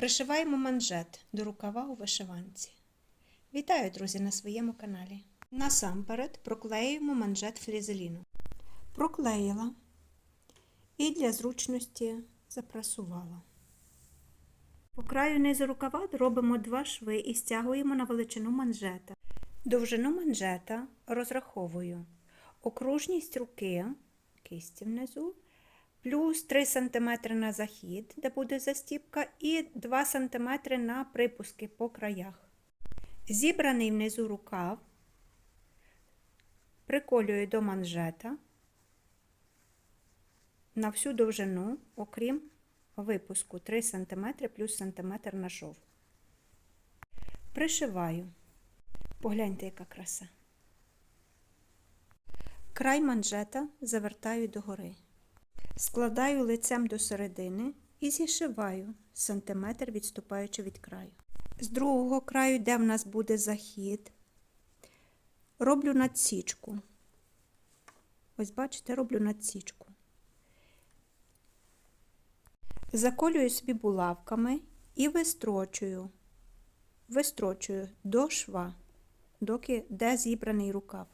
Пришиваємо манжет до рукава у вишиванці. Вітаю, друзі, на своєму каналі. Насамперед проклеюємо манжет флізеліну. Проклеїла і для зручності запрасувала. По краю низу рукава робимо два шви і стягуємо на величину манжета. Довжину манжета розраховую окружність руки, кисті внизу, плюс 3 см на захід, де буде застіпка, і 2 см на припуски по краях. Зібраний внизу рукав приколюю до манжета на всю довжину, окрім випуску 3 см плюс сантиметр на шов. Пришиваю. Погляньте, яка краса. Край манжета завертаю догори. Складаю лицем до середини і зішиваю сантиметр, відступаючи від краю. З другого краю, де в нас буде захід, роблю надсічку. Ось бачите, роблю надсічку. Заколюю собі булавками і вистрочую, вистрочую до шва, доки де зібраний рукав.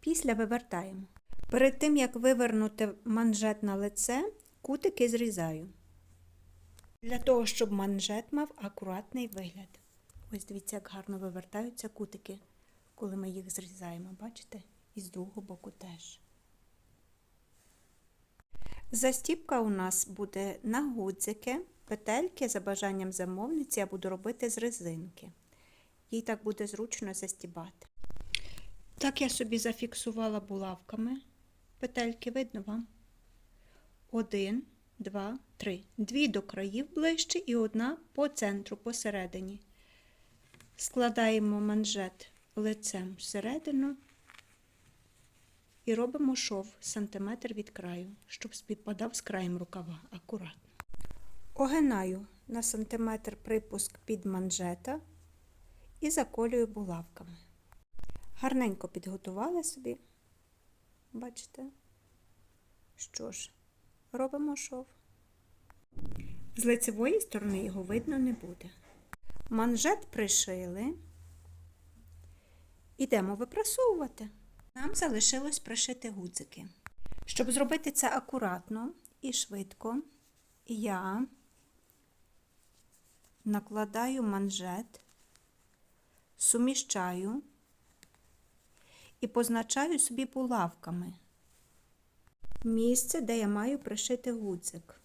Після вивертаємо. Перед тим, як вивернути манжет на лице, кутики зрізаю. Для того, щоб манжет мав акуратний вигляд. Ось дивіться, як гарно вивертаються кутики, коли ми їх зрізаємо. Бачите? І з другого боку теж. Застіпка у нас буде на гудзики, петельки за бажанням замовниці я буду робити з резинки. Їй так буде зручно застібати. Так я собі зафіксувала булавками. Петельки видно вам? Один, два, три. Дві до країв ближче і одна по центру, посередині. Складаємо манжет лицем всередину і робимо шов сантиметр від краю, щоб співпадав з краєм рукава акуратно. Огинаю на сантиметр припуск під манжета і заколюю булавками. Гарненько підготували собі. Бачите? Що ж, робимо шов. З лицевої сторони його видно не буде. Манжет пришили. Ідемо випрасовувати. Нам залишилось пришити гудзики. Щоб зробити це акуратно і швидко, я накладаю манжет, суміщаю і позначаю собі булавками місце, де я маю пришити гудзик.